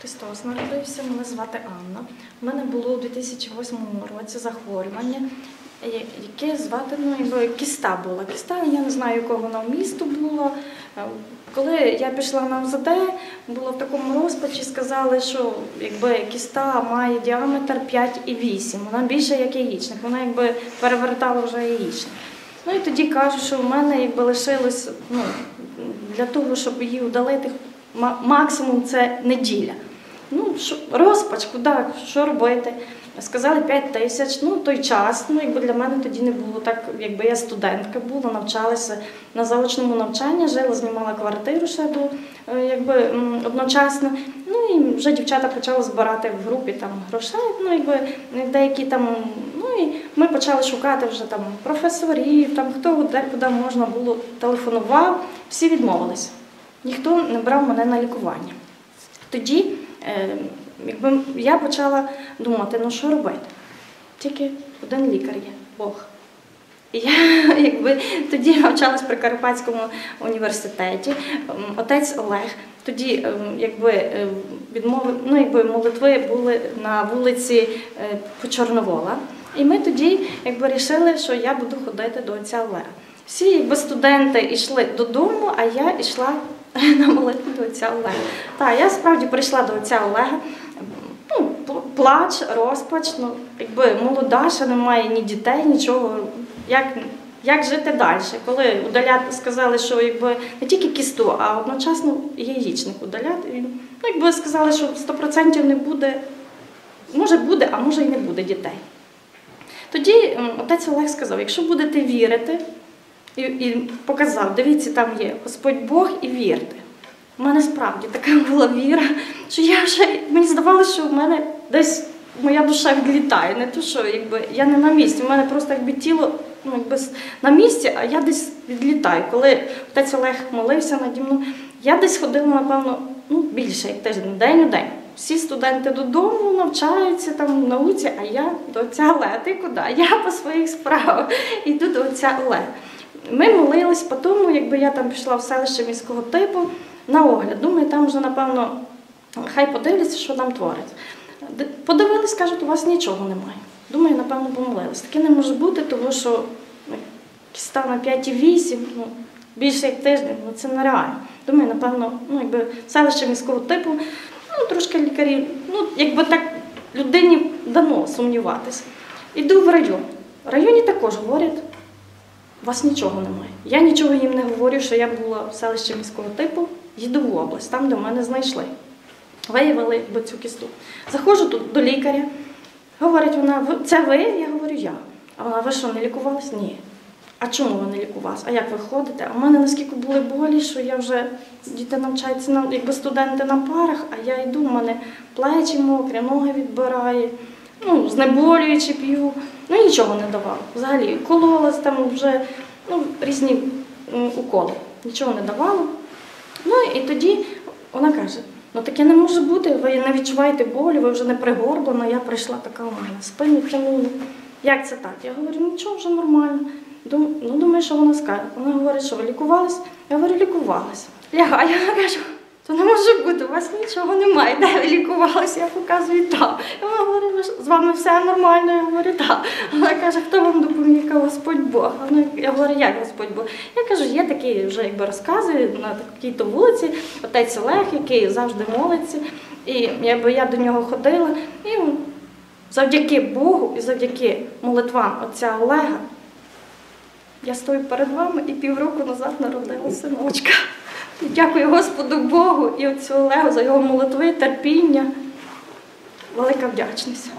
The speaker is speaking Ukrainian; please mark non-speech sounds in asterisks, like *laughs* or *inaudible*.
Христос народився, мене звати Анна. У мене було у 2008 році захворювання, е, яке звати ну, кіста була. Кіста, я не знаю, якого вона в місту була. Е, Коли я пішла на ОЗД, було в такому розпачі, сказали, що якби кіста має діаметр 5,8, вона більше як яєчник, вона якби перевертала вже яєчник. Ну і тоді кажуть, що в мене якби лишилось ну, для того, щоб її удалити, максимум це неділя. Ну, розпач, куди, що робити? Сказали 5 тисяч, ну той час, ну якби для мене тоді не було так, якби я студентка була, навчалася на заочному навчанні, жила, знімала квартиру ще до е, якби одночасно. Ну і вже дівчата почали збирати в групі там грошей, ну якби деякі там, ну і ми почали шукати вже там професорів, там хто де куди можна було телефонував, всі відмовилися. Ніхто не брав мене на лікування. Тоді якби я почала думати, ну що робити? Тільки один лікар є Бог. І я *laughs* якби тоді навчалась при Карпатському університеті. Ем, Отець Олег тоді ем, якби ем, відмовив, ну якби молитви були на вулиці е, Почорновола. І ми тоді якби вирішили, що я буду ходити до отця Олега. Всі якби студенти йшли додому, а я йшла *laughs* на молитву до отця Олега. Так, я справді прийшла до отця Олега. Ну, плач, розпач, ну, якби молода, ще немає ні дітей, нічого. Як, як жити далі? Коли удаляти сказали, що якби не тільки кісту, а одночасно яєчник удаляти. Ну, якби сказали, що 100% не буде, може буде, а може і не буде дітей. Тоді отець Олег сказав: якщо будете вірити, і, і показав, дивіться, там є Господь Бог і вірте. У мене справді така була віра, що я вже мені здавалося, що в мене десь моя душа відлітає. Не то, що якби я не на місці. У мене просто якби тіло ну, якби на місці, а я десь відлітаю. Коли отець Олег молився наді мною, я десь ходила, напевно, ну, більше як тиждень, день у день. Всі студенти додому навчаються там в науці, а я до отця Олега. Ти куди? Я по своїх справах йду до отця Олега. Ми молились по тому, якби я там пішла в селище міського типу на огляд. Думаю, там вже, напевно, хай подивляться, що там твориться. Д- Подивились, кажуть, у вас нічого немає. Думаю, напевно, помолились. Таке не може бути, тому що кіста на 5,8, ну, більше як тиждень, ну це нереально. Думаю, напевно, ну, якби селище міського типу, ну, трошки лікарі, ну, якби так людині дано сумніватися. Іду в район. В районі також говорять, у вас нічого немає. Я нічого їм не говорю, що я була в селищі міського типу, їду в область, там, де мене знайшли. Виявили цю кісту. Заходжу тут до лікаря, говорить вона, «Ви- це ви? Я говорю, я. А вона, ви що, не лікувались? Ні. А чому ви не лікувалися? А як ви ходите? А в мене наскільки були болі, що я вже діти навчаються на якби студенти на парах, а я йду, в мене плечі мокрі, ноги відбирає, ну, знеболюючи п'ю. Ну нічого не давала. Взагалі кололась там вже ну, різні уколи. Нічого не давала. Ну і тоді вона каже: ну таке не може бути, ви не відчуваєте болю, ви вже не пригорблена. Я прийшла така у мене спину тянула. Як це так? Я говорю, нічого вже нормально. Дум, ну, думаю, що вона скаже. Вона говорить, що ви лікувались? Я говорю, лікувалася. Лягаю, *laughs* я кажу, то не може бути, у вас нічого немає. Де ви лікувалися? Я показую там. І Вона говорить, «Ви ж- з вами все нормально. Я говорю, так. Вона каже, хто вам допоміг? Господь Бог. Я говорю, як Господь Бог? Я кажу, є такі вже якби розкази на такій-то вулиці, отець Олег, який завжди молиться. І якби я до нього ходила, і завдяки Богу і завдяки молитвам отця Олега я стою перед вами і півроку назад народила синочка. Дякую Господу Богу і отцю Олегу за його молитви, терпіння. Велика вдячність.